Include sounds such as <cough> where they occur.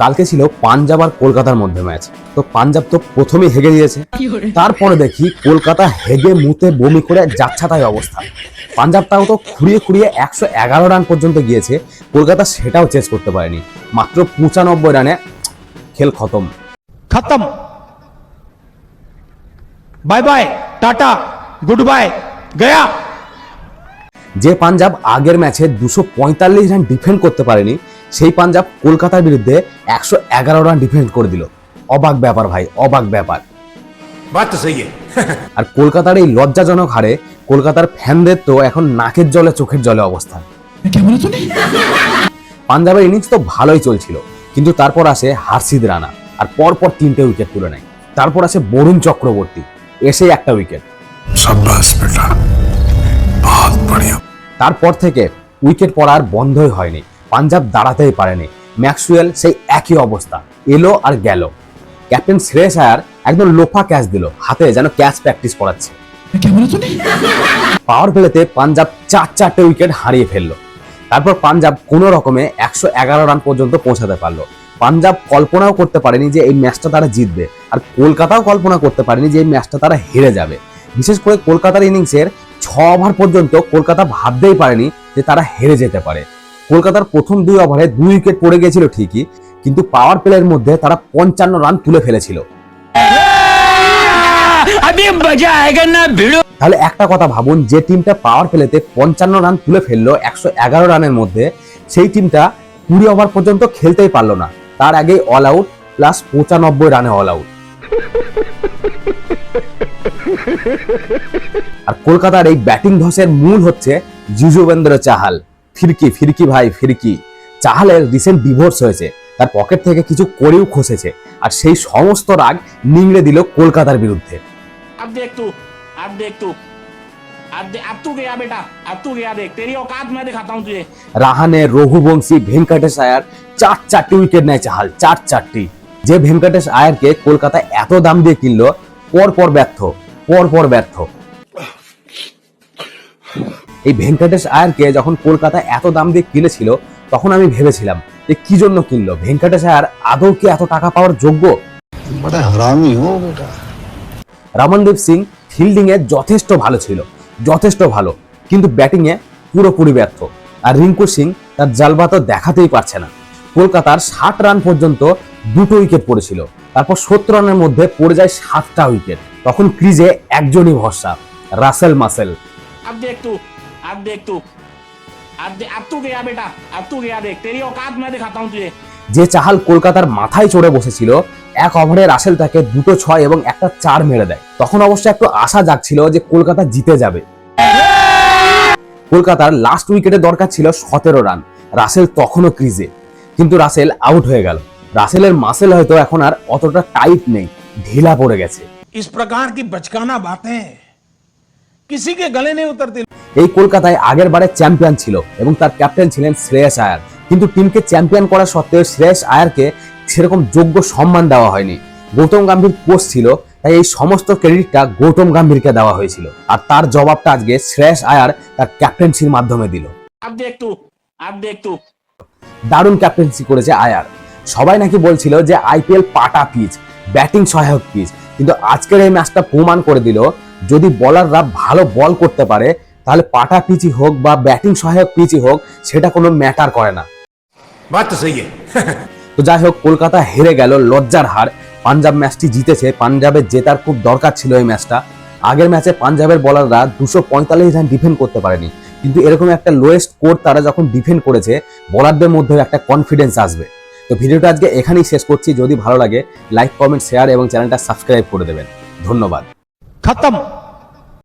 কালকে ছিল পাঞ্জাব আর কলকাতার মধ্যে ম্যাচ তো পাঞ্জাব তো প্রথমেই হেগে দিয়েছে। তারপরে দেখি কলকাতা হেগে মুতে বমি করে যাচ্ছা তাই অবস্থা। পাঞ্জাব তাও তো খুঁড়িয়ে খুঁড়িয়ে একশো এগারো রান পর্যন্ত গিয়েছে। কলকাতা সেটাও চেস করতে পারেনি। মাত্র পঁচানব্বই রানে খেল খতম। খতম। Bye bye tata good bye গয়া। যে পাঞ্জাব আগের ম্যাচে দুশো পঁয়তাল্লিশ রান ডিফেন্ড করতে পারেনি সেই পাঞ্জাব কলকাতার বিরুদ্ধে একশো এগারো রান ডিফেন্ড করে দিল। অবাক ব্যাপার ভাই অবাক ব্যাপার। <laughs> আর কলকাতার এই লজ্জাজনক হারে কলকাতার ফ্যানদের তো এখন নাকের জলে চোখের জলে অবস্থা। পাঞ্জাবের ইনিংস তো ভালোই চলছিল কিন্তু তারপর আসে হার্সিদ রানা আর পর পর তিনটে উইকেট তুলে নেয়। তারপর আসে বরুণ চক্রবর্তী এসে একটা উইকেট তারপর থেকে উইকেট পড়ার বন্ধই হয়নি। পাঞ্জাব দাঁড়াতেই পারেনি। ম্যাক্সওয়েল সেই একই অবস্থা এলো আর গেল। ক্যাপ্টেন শ্রেয়স আয়ার একদম লোফা ক্যাচ দিল হাতে যেন ক্যাচ প্র্যাকটিস করাচ্ছে। পাওয়ার প্লেতে পাঞ্জাব চার চারটে উইকেট হারিয়ে ফেলল। তারপর পাঞ্জাব কোনো রকমে একশো এগারো রান পর্যন্ত পৌঁছাতে পারল। পাঞ্জাব কল্পনাও করতে পারেনি যে এই ম্যাচটা তারা জিতবে আর কলকাতাও কল্পনা করতে পারেনি যে এই ম্যাচটা তারা হেরে যাবে। বিশেষ করে কলকাতার ইনিংসের ছ ওভার পর্যন্ত কলকাতা ভাবতেই পারেনি যে তারা হেরে যেতে পারে। কলকাতার প্রথম দুই ওভারে দুই উইকেট পড়ে গিয়েছিল ঠিকই কিন্তু পাওয়ার প্লেয়ের মধ্যে তারা পঞ্চান্ন রান তুলে ফেলেছিল। তাহলে একটা কথা ভাবুন যে টিমটা পাওয়ার প্লেতে পঞ্চান্ন রান তুলে ফেলল একশো এগারো রানের মধ্যে সেই টিমটা কুড়ি ওভার পর্যন্ত খেলতেই পারল না। তার আগেই অল আউট প্লাস পঁচানব্বই রানে অল আউট আর কলকাতার এই ব্যাটিং ধসের মূল হচ্ছে যুজুবেন্দ্র চাহাল। ফিরকি ফিরকি ভাই ফিরকি চাহালের রিসেন্ট ডিভোর্স হয়েছে তার পকেট থেকে কিছু করেও খসেছে আর সেই সমস্ত রাগ নিংড়ে দিল কলকাতার বিরুদ্ধে अब देख तू अब देख तू अब दे, अब तू गया बेटा अब तू गया देख तेरी औकात मैं दिखाता हूँ तुझे রাহানে রঘুবংশী ভেঙ্কটেশ আয়ার চার চারটি উইকেট নেয় চাহাল চার চারটি যে ভেঙ্কটেশ আয়ারকে কলকাতা এত দাম দিয়ে কিনলো পর পর ব্যর্থ পর পর ব্যর্থ এই ভেঙ্কটেশ আয়ারকে যখন কলকাতায় এত দাম দিয়ে কিনেছিল তখন আমি ভেবেছিলাম যে কি জন্য কিনলো? ভেঙ্কটেশ আয়ার আদৌ কি এত টাকা পাওয়ার যোগ্য? রামনদীপ সিং ফিল্ডিংয়ে যথেষ্ট ভালো ছিল যথেষ্ট ভালো কিন্তু ব্যাটিংয়ে পুরোপুরি ব্যর্থ। আর রিঙ্কু সিং তার জালবা তো দেখাতেই পারছে না। কলকাতার ষাট রান পর্যন্ত দুটো উইকেট পড়েছিল তারপর সত্তর রানের মধ্যে পড়ে যায় সাতটা উইকেট তখন ক্রিজে একজনই ভরসা রাসেল মাসেল। আপনি একটু अब देख तू अब दे, अब तू गया बेटा अब तू गया देख तेरी औकात मैं दिखाता हूँ तुझे যে চাহাল কলকাতার মাথায় চড়ে বসেছিল এক ওভারে রাসেল তাকে দুটো ছয় এবং একটা চার মেরে দেয় তখন অবশ্য একটু আশা জাগছিল যে কলকাতা জিতে যাবে কলকাতার লাস্ট উইকেটে দরকার ছিল সতেরো রান রাসেল তখনও ক্রিজে কিন্তু রাসেল আউট হয়ে গেল রাসেলের মাসেল হয়তো এখন আর অতটা টাইট নেই ঢিলা পড়ে গেছে इस प्रकार की बचकाना बातें किसी के गले नहीं उतरती এই কলকাতায় আগের বারে চ্যাম্পিয়ন ছিল এবং তার ক্যাপ্টেন ছিলেন শ্রেয়স আয়ার। কিন্তু টিমকে চ্যাম্পিয়ন করা সত্ত্বেও শ্রেয়স আয়ারকে সেরকম যোগ্য সম্মান দেওয়া হয়নি। গৌতম গাম্ভীর কোচ ছিল তাই এই সমস্ত ক্রেডিটটা গৌতম গাম্ভীরকে দেওয়া হয়েছিল। আর তার জবাবটা আজকে শ্রেয়স আয়ার তার ক্যাপ্টেন্সির মাধ্যমে দিল। দারুণ ক্যাপ্টেন্সি করেছে আয়ার। সবাই নাকি বলছিল যে আইপিএল পাটা পিচ ব্যাটিং সহায়ক পিচ। কিন্তু আজকের এই ম্যাচটা প্রমাণ করে দিল যদি বলাররা ভালো বল করতে পারে তাহলে পাটা পিচি হোক বা ব্যাটিং সহায়ক পিচি হোক সেটা কোনো ম্যাটার করে না। তো যাই হোক কলকাতা হেরে গেল লজ্জার হার। পাঞ্জাব ম্যাচটি জিতেছে পাঞ্জাবে জেতার খুব দরকার ছিল এই ম্যাচটা আগের ম্যাচে পাঞ্জাবের বলাররা দুশো পঁয়তাল্লিশ রান ডিফেন্ড করতে পারেনি। কিন্তু এরকম একটা লোয়েস্ট স্কোর তারা যখন ডিফেন্ড করেছে বলারদের মধ্যে একটা কনফিডেন্স আসবে। তো ভিডিওটা আজকে এখানেই শেষ করছি। যদি ভালো লাগে লাইক কমেন্ট শেয়ার এবং চ্যানেলটা সাবস্ক্রাইব করে দেবেন। ধন্যবাদ। খতম।